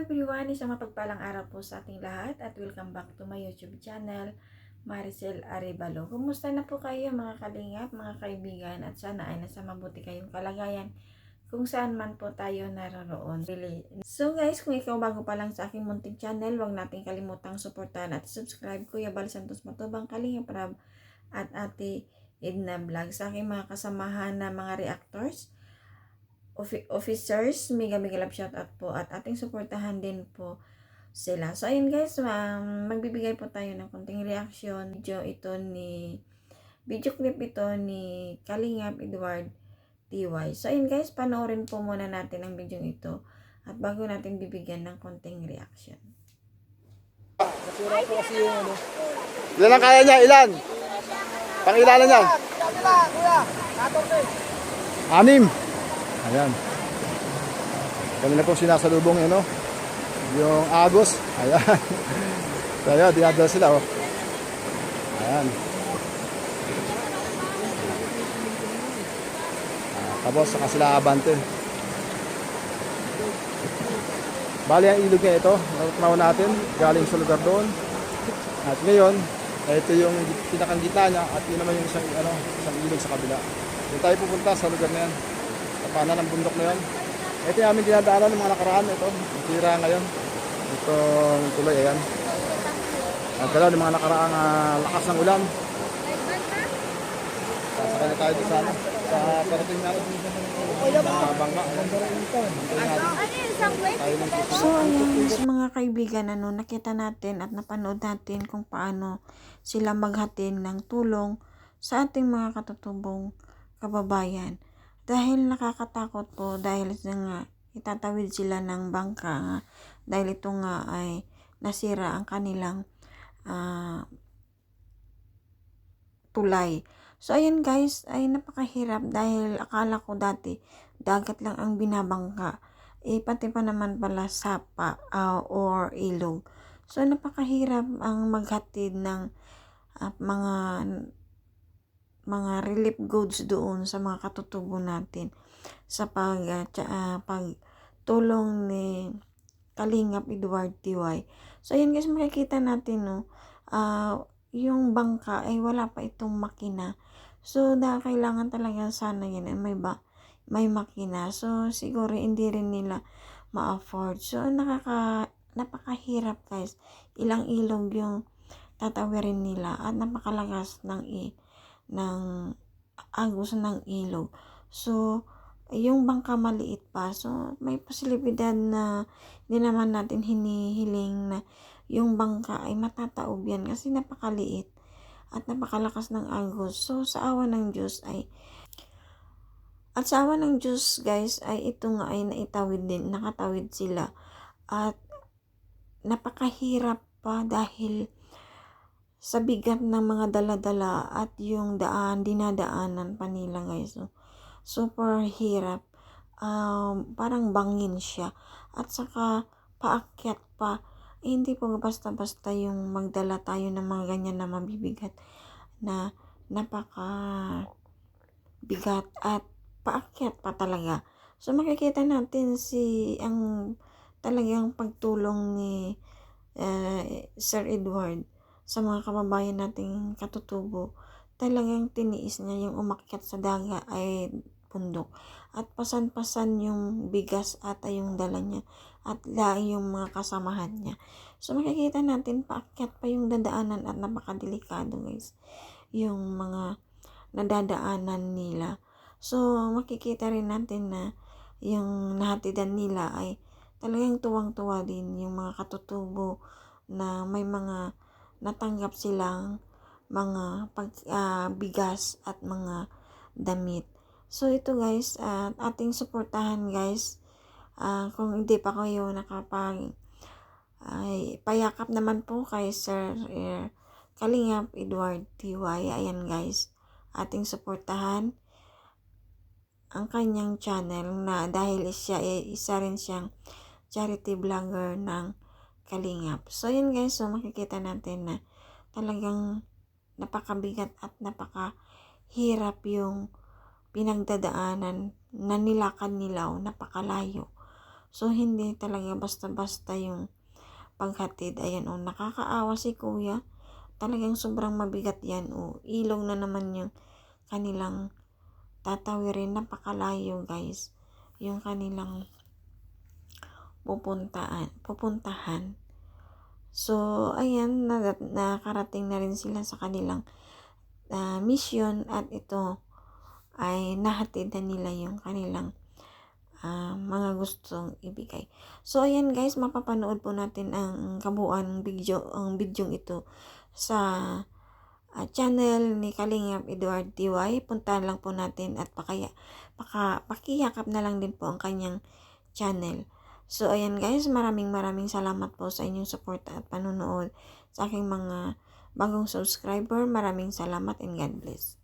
everyone, isang mapagpalang araw po sa ating lahat at welcome back to my YouTube channel, Maricel Arevalo. Kumusta na po kayo mga kalingap, mga kaibigan at sana ay nasa mabuti kayong kalagayan kung saan man po tayo naroroon. Really. So guys, kung ikaw bago pa lang sa aking munting channel, huwag nating kalimutang suportahan at subscribe Kuya Bal Santos Matubang Kalingap Rab at Ate Edna Vlog sa aking mga kasamahan na mga reactors officers, mega mega love shout out po at ating suportahan din po sila. So ayun guys, um, magbibigay po tayo ng konting reaction. Video ito ni video clip ito ni Kalingap Edward TY. So ayun guys, panoorin po muna natin ang video ito at bago natin bibigyan ng konting reaction. Nasira po kasi yung ano. Ilan ang kaya niya? Ilan? Pangilalan niya? Anim. Ayan. Kanina po sinasalubong yun, no? Yung agos. Ayan. so, ayan, dinadala sila, oh. Ayan. Ah, tapos, saka sila abante. Bali ang ilog niya ito, natutunaw natin, galing sa lugar doon. At ngayon, ito yung pinakang gitna niya at yun naman yung isang, ano, isang ilog sa kabila. Doon tayo pupunta sa lugar na yan. Sa panan ng bundok na yan. Ito yung aming dinadaanan ng mga nakaraan. Ito, ang tira ngayon. Itong tuloy, ayan. At dalaw ng mga nakaraang ah, lakas ng ulan. Sasakay na tayo sa, ano, sa parating natin. Sa bangka. So ayun, sa mga kaibigan, ano, nakita natin at napanood natin kung paano sila maghatid ng tulong sa ating mga katutubong kababayan. Dahil nakakatakot po, dahil nga itatawid sila ng bangka nga, dahil ito nga ay nasira ang kanilang ah, tulay. So ayun guys, ay napakahirap dahil akala ko dati dagat lang ang binabangka eh pati pa naman pala sapa ah, or ilog. So napakahirap ang maghatid ng ah, mga mga relief goods doon sa mga katutubo natin sa pag ah, tsa- ah, pagtulong ni Kalingap Edward TY. So ayan guys makikita natin no ah, yung bangka ay wala pa itong makina. So da kailangan talaga sana yan ay may ba may makina. So, siguro hindi rin nila ma-afford. So, nakaka, napakahirap guys. Ilang ilog yung tatawirin nila at napakalagas ng i ng agos ng ilog. So, yung bangka maliit pa. So, may posibilidad na hindi naman natin hinihiling na yung bangka ay matataob yan kasi napakaliit at napakalakas ng agos. So, sa awa ng Diyos ay at sa awa ng Diyos, guys, ay ito nga ay naitawid din, nakatawid sila. At napakahirap pa dahil sa bigat ng mga daladala at yung daan, dinadaanan pa nila, guys. So, super hirap. Um, parang bangin siya. At saka, paakyat pa. Eh, hindi po basta-basta yung magdala tayo ng mga ganyan na mabibigat na napaka bigat at paakyat pa talaga. So makikita natin si ang talagang pagtulong ni eh, Sir Edward sa mga kababayan nating katutubo. Talagang tiniis niya yung umakyat sa daga ay bundok. At pasan-pasan yung bigas at yung dala niya at la yung mga kasamahan niya. So makikita natin paakyat pa yung dadaanan at napakadelikado guys. Yung mga nadadaanan nila. So, makikita rin natin na yung nahatidan nila ay talagang tuwang-tuwa din yung mga katutubo na may mga natanggap silang mga pag, ah, bigas at mga damit. So, ito guys, at ating suportahan guys. Ah, kung hindi pa kayo nakapag ay payakap naman po kay Sir eh, Kalingap Edward TY. Ayan guys, ating suportahan ang kanyang channel na dahil siya eh, isa rin siyang charity vlogger ng Kalingap. So yun guys, so makikita natin na talagang napakabigat at napakahirap yung pinagdadaanan na nilakad nila o napakalayo. So, hindi talaga basta-basta yung paghatid. Ayan, o, nakakaawa si kuya. Talagang sobrang mabigat yan, o. Ilog na naman yung kanilang tatawirin. Napakalayo, guys. Yung kanilang pupuntaan, pupuntahan. So, ayan, na, nakarating na rin sila sa kanilang ah, mission at ito ay nahatid na nila yung kanilang ah, mga gustong ibigay. So, ayan guys, mapapanood po natin ang kabuuan ng video, ang bidyong ito sa ah, channel ni Kalingap Edward TY. Puntahan lang po natin at pakaya, paka, pakiyakap na lang din po ang kanyang channel. So, ayan guys, maraming maraming salamat po sa inyong support at panunood sa aking mga bagong subscriber. Maraming salamat and God bless.